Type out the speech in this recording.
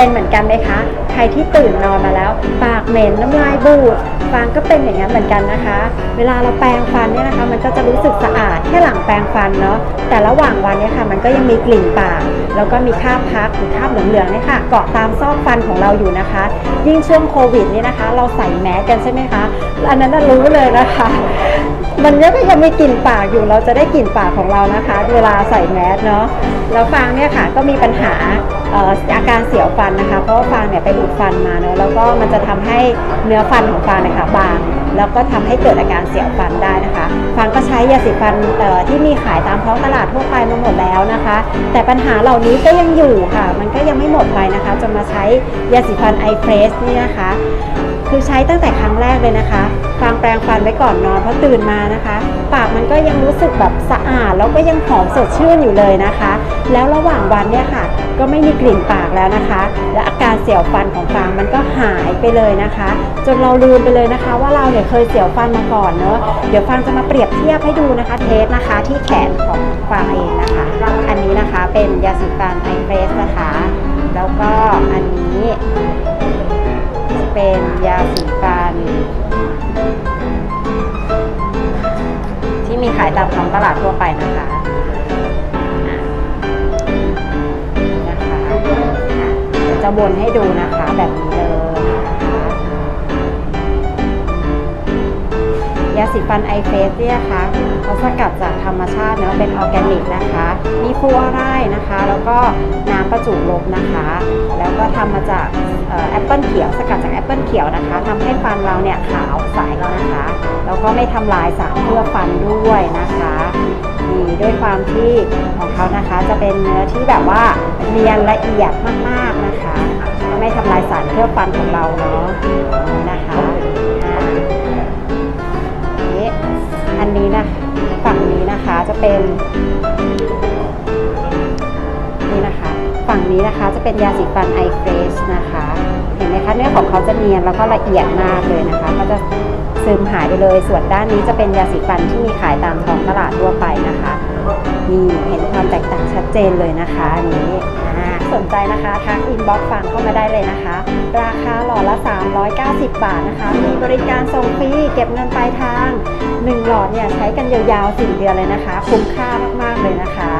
เป็นเหมือนกันไหมคะ ใครที่ตื่นนอนมาแล้ว ปากเหม็นน้ำลายบูดฟางก็เป็นอย่างนั้นเหมือนกันนะคะ เวลาเราแปรงฟันเนี่ยนะคะ มันก็จะรู้สึกสะอาดแค่หลังแปรงฟันเนาะแต่ระหว่างวันเนี่ยค่ะ มันก็ยังมีกลิ่นปาก แล้วก็มีคราบพักหรือคราบเหลืองๆเนี่ยค่ะเกาะตามซอกฟันของเราอยู่นะคะ ยิ่งช่วงโควิดนี่นะคะ เราใส่แมสกันใช่ไหมคะอันนั้นรู้เลยนะคะ มันก็ยังมีกลิ่นปากอยู่เราจะได้กลิ่นปากของเรานะคะ เวลาใส่แมสเนาะแล้วฟางเนี่ยค่ะก็มีปัญหา อาการเสียวฟันนะคะ เพราะว่าฟางเนี่ยไปอุดฟันมาเนอะแล้วก็มันจะทำให้เนื้อฟันของฟางเนี่ยค่ะบาง แล้วก็ทำให้เกิดอาการเสียวฟันได้นะคะฟางก็ใช้ยาสีฟันที่มีขายตามท้องตลาดทั่วไปมาหมดแล้วนะคะ แต่ปัญหาเหล่านี้ก็ยังอยู่ค่ะ มันก็ยังไม่หมดไปนะคะจนมาใช้ยาสีฟันไอเฟรสนี่นะคะคือใช้ตั้งแต่ครั้งแรกเลยนะคะฟางแปรงฟันไว้ก่อนนอนเพราะตื่นมานะคะ ปากมันก็ยังรู้สึกแบบสะอาดแล้วก็ยังหอมสดชื่นอยู่เลยนะคะ แล้วระหว่างวันเนี่ยค่ะ ก็ไม่มีกลิ่นปากแล้วนะคะ และอาการเสียวฟันของฟางมันก็หายไปเลยนะคะ จนเราลืมไปเลยนะคะ ว่าเราเนี่ยเคยเสียวฟันมาก่อนเนอะเดี๋ยวฟางจะมาเปรียบเทียบให้ดูนะคะ เทสนะคะที่แขนของฟางเองนะคะ อันนี้นะคะเป็นยาสีฟันไอเฟสนะคะ แล้วก็อันนี้เป็นยาสีฟันที่มีขายตามท้องตลาดทั่วไปนะคะอะ จะบนให้ดูนะคะแบบนี้เลยนะคะยาสีฟันไอเฟสเนี่ยคะเขาสกัดจากธรรมชาติเนาะเป็นออร์แกนิกนะคะ มีฟูออไรนะคะ แล้วก็น้ำประจุลบนะคะ แล้วก็ทำมาจากแอปเปิลเขียวสกัดจากแอปเปิลเขียวนะคะทำให้ฟันเราเนี่ยขาวใสนะคะ แล้วก็ไม่ทำลายสารเคลือบฟันด้วยนะคะนี่ด้วยความที่ของเขานะคะจะเป็นเนื้อที่แบบว่า เนียนละเอียดมากๆนะคะ ไม่ทำลายสารเคลือบฟันของเราเนาะนะคะนี่อันนี้นะฝั่งนี้นะคะจะเป็นนี่นะคะ ฝั่งนี้นะคะจะเป็นยาสีฟันไอเฟสนะคะ เห็นไหมคะเนื้อของเขาจะเนียนแล้วก็ละเอียดมากเลยนะคะ ก็จะซึมหายไปเลย ส่วนด้านนี้จะเป็นยาสีฟันที่มีขายตามท้องตลาดทั่วไปนะคะ นี่เห็นความแตกต่างชัดเจนเลยนะคะอันนี้สนใจนะคะทักอินบ็อกซ์ฟังเข้ามาได้เลยนะคะ ราคาหลอดละ 390 บาทนะคะ มีบริการส่งฟรีเก็บเงินปลายทาง 1 หลอดเนี่ยใช้กันยาวๆ 4 เดือนเลยนะคะ คุ้มค่ามากๆเลยนะคะ